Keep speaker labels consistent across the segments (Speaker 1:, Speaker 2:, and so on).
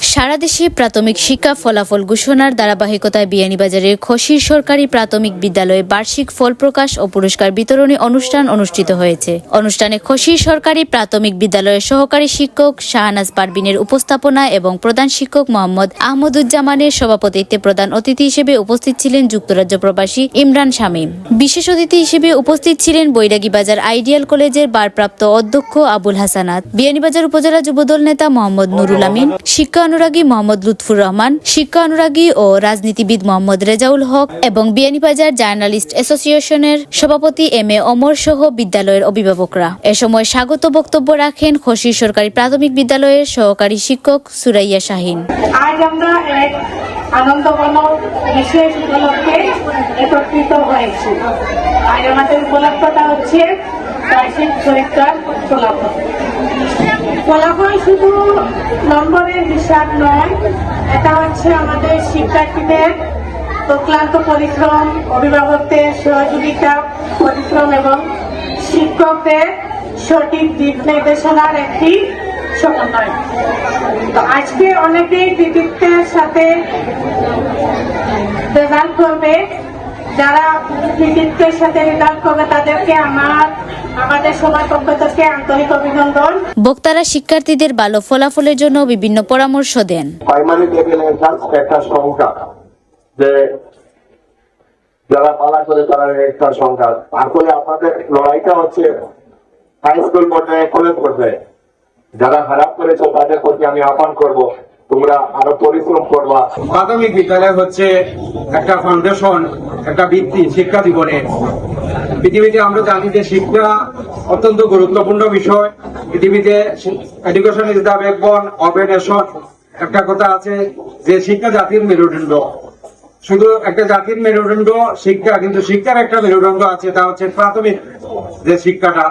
Speaker 1: সারা দেশে প্রাথমিক শিক্ষা ফলাফল ঘোষণার ধারাবাহিকতায় বিয়ানীবাজারের খসির সরকারি প্রাথমিক বিদ্যালয়ে বার্ষিক ফল প্রকাশ ও পুরস্কার বিতরণী অনুষ্ঠান অনুষ্ঠিত হয়েছে। অনুষ্ঠানে খসির সরকারি প্রাথমিক বিদ্যালয়ের সহকারী শিক্ষক শাহনাজ পারবিনের উপস্থাপনা এবং প্রধান শিক্ষক মোহাম্মদ আহমদুজ্জামানের সভাপতিত্বে প্রধান অতিথি হিসেবে উপস্থিত ছিলেন যুক্তরাজ্য প্রবাসী ইমরান শামীম। বিশেষ অতিথি হিসেবে উপস্থিত ছিলেন বৈরাগী বাজার আইডিয়াল কলেজের বারপ্রাপ্ত অধ্যক্ষ আবুল হাসানাত, বিয়ানীবাজার উপজেলা যুবদল নেতা মোহাম্মদ নুরুল আমিন, শিক্ষা অনুরাগী মোহাম্মদ লুৎফুর রহমান শিক্ষা অনুরাগী ও রাজনীতিবিদ মোহাম্মদ রেজাউল হক এবং বিয়ানীবাজার জার্নালিস্ট অ্যাসোসিয়েশনের সভাপতি এম এ অমর সহ বিদ্যালয়ের অভিভাবকরা। এ সময় স্বাগত বক্তব্য রাখেন খসির সরকারি প্রাথমিক বিদ্যালয়ের সহকারী শিক্ষক সুরাইয়া শাহিন।
Speaker 2: আনন্দঘন বিশেষ উপলক্ষে একত্রিত হয়েছি। আজ আমাদের উপলক্ষটা হচ্ছে পরীক্ষার ফলাফল শুধু নম্বরের হিসাব নয়, এটা হচ্ছে আমাদের শিক্ষার্থীদের অক্লান্ত পরিশ্রম, অভিভাবকদের সহযোগিতা, পরিশ্রম এবং শিক্ষকদের সঠিক দিক নির্দেশনার একটি সমন্বয়। তো আজকে অনেকেই কৃতিত্বের সাথে রেজাল্ট করবে। যারা কৃতিত্বের সাথে রেজাল্ট করবে তাদেরকে আমার আমাদের সবার পক্ষ থেকে আন্তরিক অভিনন্দন।
Speaker 1: বক্তারা শিক্ষার্থীদের ভালো ফলাফলের জন্য বিভিন্ন পরামর্শ দেন।
Speaker 3: প্রাইমারি লেভেলের জাস্ট একটা সংখ্যা যে যারা পালা করে তারা একটা সংখ্যা। আপনাদের লড়াইটা হচ্ছে হাই স্কুল পর্যায়ে কলেজ পর্যায়ে। যারা খারাপ করেছ তাদের প্রতি আমি আহ্বান করব। তোমরা আরও পরিশ্রম করবা।
Speaker 4: প্রাথমিক বিদ্যালয় হচ্ছে একটা ফাউন্ডেশন একটা ভিত্তি শিক্ষা জীবনে। পৃথিবীতে আমরা জানি যে শিক্ষা অত্যন্ত গুরুত্বপূর্ণ বিষয়। পৃথিবীতে education is the backbone of a nation একটা কথা আছে যে শিক্ষা জাতির মেরুদণ্ড। শুধু একটা জাতির মেরুদণ্ড, শিক্ষা কিন্তু শিক্ষার একটা মেরুদণ্ড আছে, তা হচ্ছে প্রাথমিক যে শিক্ষাটা।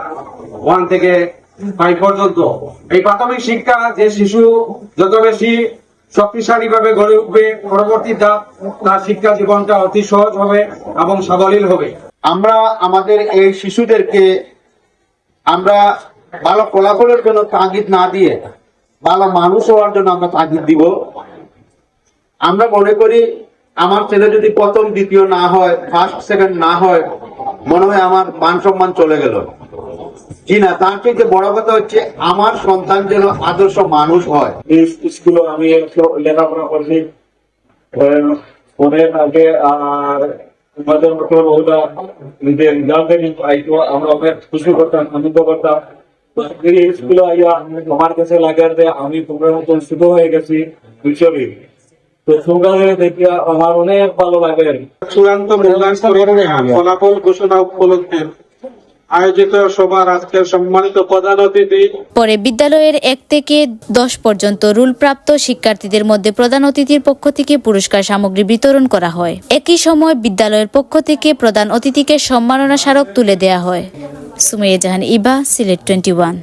Speaker 4: ওয়ান থেকে ফাইভ পর্যন্ত। এই প্রাথমিক শিক্ষা যে শিশু যত বেশি শক্তিশালী ভাবে গড়ে উঠবে, পরবর্তী ধাপ তার শিক্ষা জীবনটা অতি সহজ হবে এবং সাবলীল হবে।
Speaker 5: আমরা আমাদের এই শিশুদেরকে আমরা ভালো ফলাফলের জন্য তাগিদ না দিয়ে ভালো মানুষ হওয়ার জন্য আমরা তাগিদ দিব। আমরা মনে করি আমার ছেলে যদি প্রথম, দ্বিতীয় না হয় ফার্স্ট সেকেন্ড না হয়, মনে হয় আমার মান সম্মান চলে গেল। জি না তার বড় কথা হচ্ছে আমার সন্তান যেন আদর্শ মানুষ হয়।
Speaker 6: এই স্কুলে আমি লেখাপড়া করছি। ওদের আগে আর আমাদের মতো আইতো আমরা অনেক খুশি করতাম আনন্দ করতাম। এই স্কুলে আইয়া আমার কাছে লাগে যে আমি তোমরা মতো শুরু হয়ে গেছি তো তোমরা আমার অনেক ভালো লাগে।
Speaker 4: চূড়ান্ত মূল্যায়ন ফলাফল ঘোষণা উপলক্ষে আয়োজিত সভার আজকের সম্মানিত প্রধান অতিথি।
Speaker 1: পরে বিদ্যালয়ের এক থেকে দশ পর্যন্ত রুলপ্রাপ্ত শিক্ষার্থীদের মধ্যে প্রধান অতিথির পক্ষ থেকে পুরস্কার সামগ্রী বিতরণ করা হয়। একই সময় বিদ্যালয়ের পক্ষ থেকে প্রধান অতিথিকে সম্মাননা স্মারক তুলে দেয়া হয়। সুমাইয়া জাহান ইবা, সিলেট টোয়েন্টি ওয়ান।